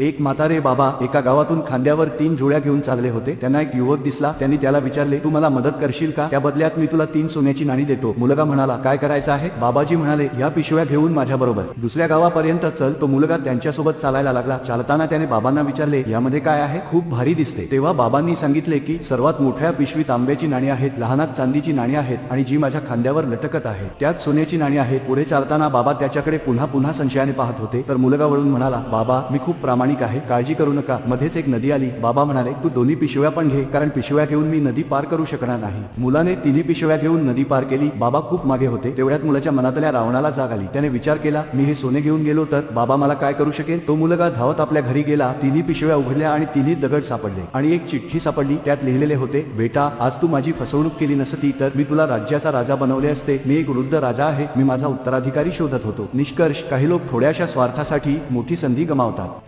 एक म्हातारे बाबा एका गावातून खांद्यावर तीन जुळ्या घेऊन चालले होते. त्यांना एक युवक दिसला. त्यांनी त्याला विचारले तू मला मदत करशील का? त्या बदल्यात मी तुला तीन सोन्याची नाणी देतो. मुलगा म्हणाला काय करायचं आहे? बाबाजी म्हणाले या पिशव्या घेऊन माझ्या बरोबर. दुसऱ्या गावापर्यंत चल तो मुलगा त्यांच्यासोबत चालायला लागला. चालताना त्याने बाबांना विचारले यामध्ये काय आहे? खूप भारी दिसते. तेव्हा बाबांनी सांगितले की सर्वात मोठ्या पिशवीत आंब्याची नाणी आहेत लहानात चांदीची नाणी आहेत आणि जी माझ्या खांद्यावर लटकत आहे. त्यात सोन्याची नाणी आहे पुढे चालताना बाबा त्याच्याकडे पुन्हा पुन्हा संशयाने पाहत होते. तर मुलगा वळून म्हणाला बाबा मी खूप प्रामाणिक आहे काळजी करू नका. मध्येच एक नदी आली. बाबा म्हणाले तू दोन्ही पिशव्या पण घे कारण पिशव्या घेऊन मी नदी पार करू शकणार नाही. मुलाने तिन्ही पिशव्या घेऊन नदी पार केली. बाबा खूप मागे होते. तेवढ्यात मुलाच्या मनातल्या रावणाला जाग आली. त्याने विचार केला मी हे सोने घेऊन गेलो तर बाबा मला काय करू शकेल? तो मुलगा धावत आपल्या घरी गेला. तिन्ही पिशव्या उघडल्या आणि तिन्ही दगड सापडले. आणि एक चिठ्ठी सापडली. त्यात लिहिलेले होते बेटा आज तू माझी फसवणूक केली नसती तर मी तुला राज्याचा राजा बनवले असते. मी एक वृद्ध राजा आहे. मी माझा उत्तराधिकारी शोधत होतो. निष्कर्ष काही लोक थोड्याशा स्वार्थासाठी मोठी संधी गमावतात.